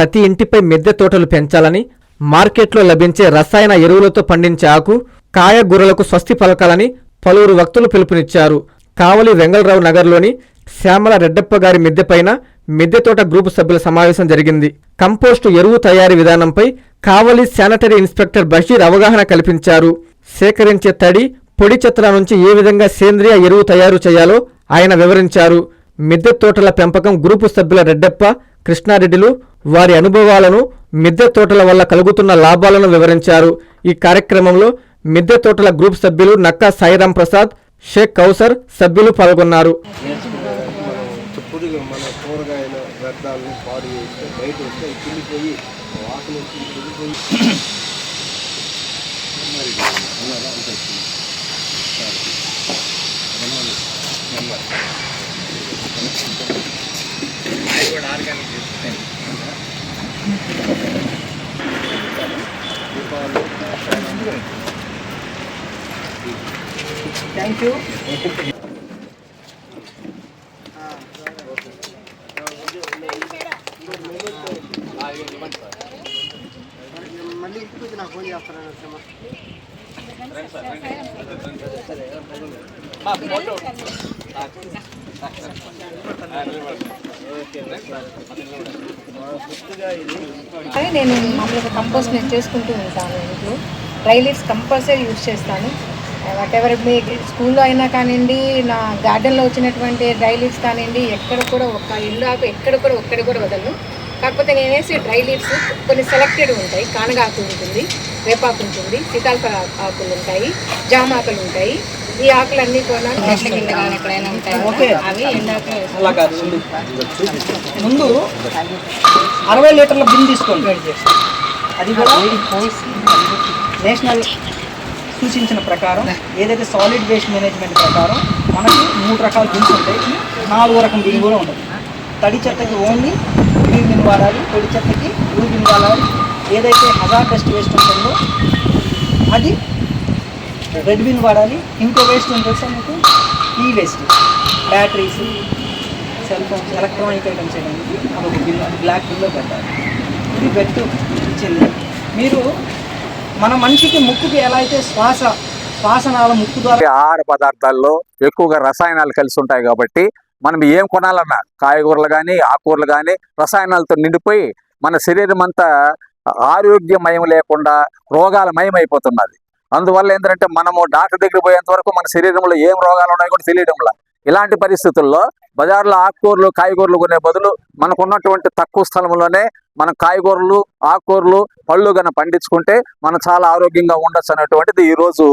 ప్రతి ఇంటిపై మిద్దె తోటలు పెంచాలని మార్కెట్లో లభించే రసాయన ఎరువులతో పండించే ఆకు కాయగూరలకు స్వస్తి పలకాలని పలువురు వక్తులు పిలుపునిచ్చారు. కావలి వెంగళరావు నగర్లోని శ్యామల రెడ్డప్ప గారి మిద్దెపైన మిద్దె తోట గ్రూపు సభ్యుల సమావేశం జరిగింది. కంపోస్టు ఎరువు తయారీ విధానంపై కావలి శానిటరీ ఇన్స్పెక్టర్ బషీర్ అవగాహన కల్పించారు. సేకరించే తడి పొడి చెత్తల నుంచి ఏ విధంగా సేంద్రియ ఎరువు తయారు చేయాలో ఆయన వివరించారు. మిద్దె తోటల పెంపకం గ్రూపు సభ్యుల రెడ్డప్ప కృష్ణారెడ్డిలు వారి అనుభవాలను మిద్దె తోటల వల్ల కలుగుతున్న లాభాలను వివరించారు. ఈ కార్యక్రమంలో మిద్దె తోటల గ్రూప్ సభ్యులు నక్కా సాయిరాం ప్రసాద్ షేక్ కౌసర్ సభ్యులు పాల్గొన్నారు. పురుగు వచ్చి కుళ్ళిపోయి మళ్ళీ ఇప్పుడు నాకు ఫోన్ చేస్తాను కానీ నేను మామూలుగా కంపోస్ట్ నేను చేసుకుంటూ ఉంటాను ఇంట్లో డ్రై లీవ్స్ కంపల్సరీ యూజ్ చేస్తాను. Eh, వాట్ ఎవర్ మీ స్కూల్లో అయినా కానివ్వండి నా గార్డెన్లో వచ్చినటువంటి డ్రై లీవ్స్ కానివ్వండి ఎక్కడ కూడా ఒక ఇల్లు ఆకు ఎక్కడ కూడా ఒక్కడి కూడా వదలను. కాకపోతే నేనేసి డ్రై లీవ్స్ కొన్ని సెలెక్టెడ్ ఉంటాయి. కానగాకు ఉంటుంది వేపాకు ఉంటుంది సీతాఫల ఆకులు ఉంటాయి జామ ఆకులు ఉంటాయి. ఈ ఆకులన్నీ కూడా చెట్ల కింద కానీ ఎక్కడైనా ఉంటాయి? అవి ఎండాక అలా కాదు ముందు. అరవై లీటర్ల బిన్ తీసుకోండి. అది కూడా నేషనల్ సూచించిన ప్రకారం ఏదైతే సాలిడ్ వేస్ట్ మేనేజ్మెంట్ ప్రకారం మనకి మూడు రకాల బిన్స్ ఉంటాయి. నాలుగో రకం బిన్ కూడా ఉంటుంది తడి చెత్తకి ఓన్లీ గ్రీన్ బిన్ వాడాలి పొడి చెత్తకి బ్లూ బిన్ వాడాలి. ఏదైతే హజార్ డస్ట్ వేస్ట్ ఉంటుందో అది రెడ్ బిన్ వాడాలి. ఇంకో వేస్ట్ ఉంటుంది సార్ మీకు ఈ waste batteries cell phones electronic items చేయడానికి అదొక బిల్ బ్లాక్ బిల్లో పెట్టాలి. ఇది బెట్టు ఇచ్చింది మీరు మన మనిషికి ముక్కుకి ఎలా అయితే శ్వాస శ్వాసనాల ముక్కు ద్వారా ఆహార పదార్థాల్లో ఎక్కువగా రసాయనాలు కలిసి ఉంటాయి కాబట్టి మనం ఏం కొనాలన్నా? కాయగూరలు కానీ ఆకుకూరలు కానీ రసాయనాలతో నిండిపోయి మన శరీరం అంతా ఆరోగ్యమయం లేకుండా రోగాలమయం అయిపోతున్నది అందువల్ల ఏంటంటే మనము డాక్టర్ దగ్గర పోయేంత వరకు మన శరీరంలో ఏం రోగాలు ఉన్నాయో కూడా తెలియడంలా. ఇలాంటి పరిస్థితుల్లో బజార్లో ఆకుకూరలు కాయగూరలు కొనే బదులు మనకున్నటువంటి తక్కువ స్థలంలోనే మనం కాయగూరలు ఆకుకూరలు పళ్ళు కనుక పండించుకుంటే మనం చాలా ఆరోగ్యంగా ఉండొచ్చు అనేటువంటిది ఈరోజు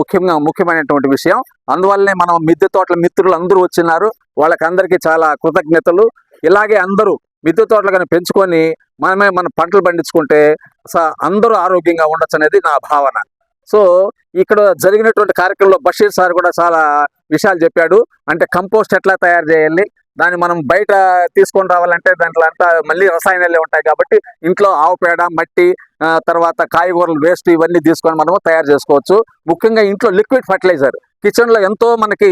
ముఖ్యంగా ముఖ్యమైనటువంటి విషయం. అందువల్లనే మనం మిద్దె తోటల మిత్రులు అందరూ వచ్చినారు. వాళ్ళకి అందరికీ చాలా కృతజ్ఞతలు. ఇలాగే అందరూ మిద్దె తోటలు కానీ పెంచుకొని మనమే మన పంటలు పండించుకుంటే స- అందరూ ఆరోగ్యంగా ఉండొచ్చు అనేది నా భావన. సో ఇక్కడ జరిగినటువంటి కార్యక్రమంలో బషీర్ సార్ కూడా చాలా విషయాలు చెప్పాడు. అంటే కంపోస్ట్ ఎట్లా తయారు చేయాలి దాన్ని మనం బయట తీసుకొని రావాలంటే దాంట్లో అంతా మళ్ళీ రసాయనాలే ఉంటాయి కాబట్టి ఇంట్లో ఆవు పేడ మట్టి తర్వాత కాయగూరలు వేస్ట్ ఇవన్నీ తీసుకొని మనము తయారు చేసుకోవచ్చు. ముఖ్యంగా ఇంట్లో లిక్విడ్ ఫర్టిలైజర్. కిచెన్లో ఎంతో మనకి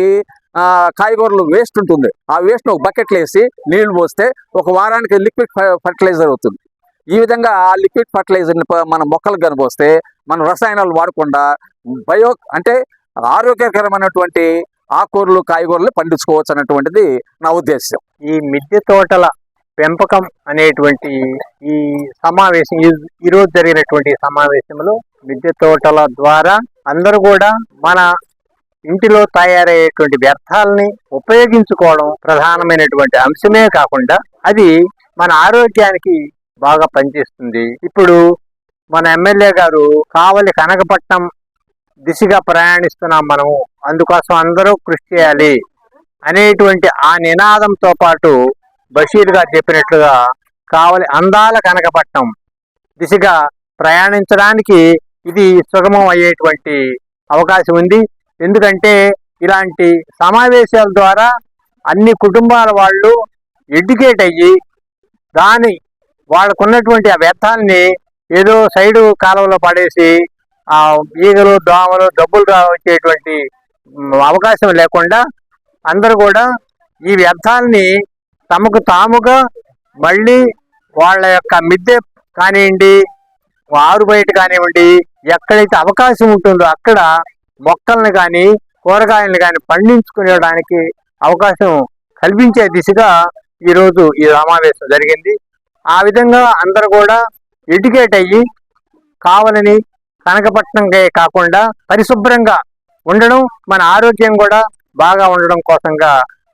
కాయగూరలు వేస్ట్ ఉంటుంది. ఆ వేస్ట్ను ఒక బకెట్లో వేసి నీళ్ళు పోస్తే ఒక వారానికి లిక్విడ్ ఫర్టిలైజర్ అవుతుంది. ఈ విధంగా ఆ లిక్విడ్ ఫర్టిలైజర్ని మన మొక్కలకు కనిపోస్తే మనం రసాయనాలు వాడకుండా బయో అంటే ఆరోగ్యకరమైనటువంటి ఆకుకూరలు కాయగూరలు పండించుకోవచ్చు అన్నటువంటిది నా ఉద్దేశం ఈ మిద్దె తోటల పెంపకం అనేటువంటి ఈ సమావేశం ఈ- ఈ రోజు జరిగినటువంటి సమావేశంలో మిద్దె తోటల ద్వారా అందరూ కూడా మన ఇంటిలో తయారయ్యేటువంటి వ్యర్థాలని ఉపయోగించుకోవడం ప్రధానమైనటువంటి అంశమే కాకుండా అది మన ఆరోగ్యానికి బాగా పనిచేస్తుంది. ఇప్పుడు మన ఎమ్మెల్యే గారు కావలి కనకపట్నం దిశగా ప్రయాణిస్తున్నాం మనము. అందుకోసం అందరూ కృషి చేయాలి అనేటువంటి ఆ నినాదంతో పాటు బషీర్ గారు చెప్పినట్లుగా కావలి అందాల కనకపట్నం దిశగా ప్రయాణించడానికి ఇది సుగమం అయ్యేటువంటి అవకాశం ఉంది. ఎందుకంటే ఇలాంటి సమావేశాల ద్వారా అన్ని కుటుంబాల వాళ్ళు ఎడ్యుకేట్ అయ్యి దాని వాళ్ళకున్నటువంటి ఆ వ్యర్థాన్ని ఏదో సైడు కాలంలో పడేసి ఆ ఈగలు దోమలు డబ్బులు వచ్చేటువంటి అవకాశం లేకుండా అందరూ కూడా ఈ వ్యర్థాలని తమకు తాముగా మళ్ళీ వాళ్ళ యొక్క మిద్దె కానివ్వండి ఆరు బయట కానివ్వండి ఎక్కడైతే అవకాశం ఉంటుందో అక్కడ మొక్కల్ని కానీ కూరగాయలను కానీ పండించుకునేడానికి అవకాశం కల్పించే దిశగా ఈరోజు ఈ సమావేశం జరిగింది. ఆ విధంగా అందరు కూడా ఎడ్యుకేట్ అయ్యి కావాలని కనకపట్నంకే కాకుండా పరిశుభ్రంగా ఉండడం మన ఆరోగ్యం కూడా బాగా ఉండడం కోసంగా